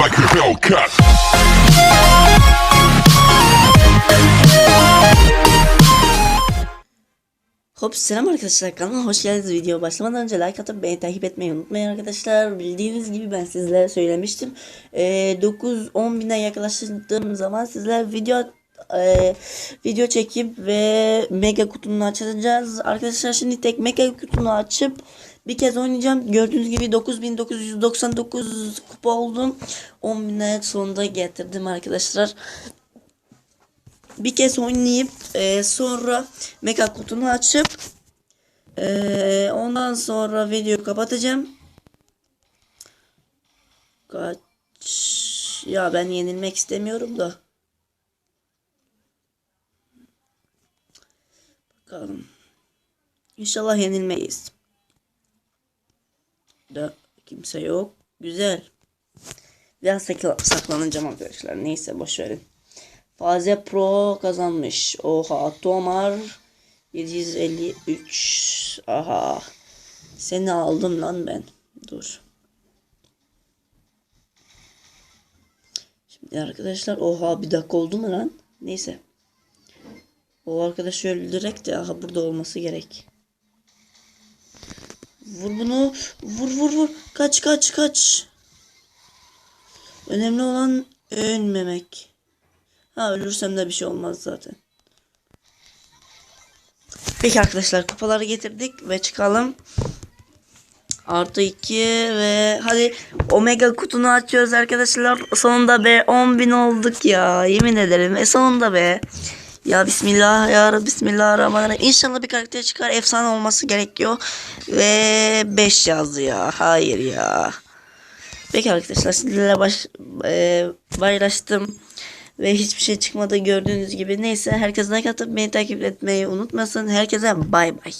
like a Hellcat. Hop selam arkadaşlar kanalıma hoş geldiniz. Video başlamadan önce like atıp beni takip etmeyi unutmayın arkadaşlar. Bildiğiniz gibi ben sizlere söylemiştim. Ee, 9-10 bine yaklaştığım zaman sizler video e, video çekip ve mega kutunu açacağız. Arkadaşlar şimdi tek mega kutunu açıp bir kez oynayacağım. Gördüğünüz gibi 9999 kupa oldum. 10 bine sonunda getirdim arkadaşlar. Bir kez oynayıp e, sonra mega kutunu açıp e, ondan sonra videoyu kapatacağım. Kaç? Ya ben yenilmek istemiyorum da. Bakalım. İnşallah yenilmeyiz. Da kimse yok. Güzel. Biraz sakla- saklanacağım arkadaşlar. Neyse boş verin. Faze Pro kazanmış. Oha Tomar 753. Aha. Seni aldım lan ben. Dur. Şimdi arkadaşlar oha bir dakika oldu mu lan? Neyse. O arkadaşı öldürerek de aha burada olması gerek. Vur bunu. Vur vur vur. Kaç kaç kaç. Önemli olan ölmemek. Ha ölürsem de bir şey olmaz zaten. Peki arkadaşlar kupaları getirdik ve çıkalım. Artı 2 ve hadi Omega kutunu açıyoruz arkadaşlar. Sonunda be 10.000 olduk ya. Yemin ederim. E sonunda be. Ya bismillah ya Rabbi bismillahirrahmanirrahim. İnşallah bir karakter çıkar. Efsane olması gerekiyor. Ve 5 yazdı ya. Hayır ya. Peki arkadaşlar sizlerle baş, e, paylaştım ve hiçbir şey çıkmadı gördüğünüz gibi. Neyse herkes like atıp beni takip etmeyi unutmasın. Herkese bay bay.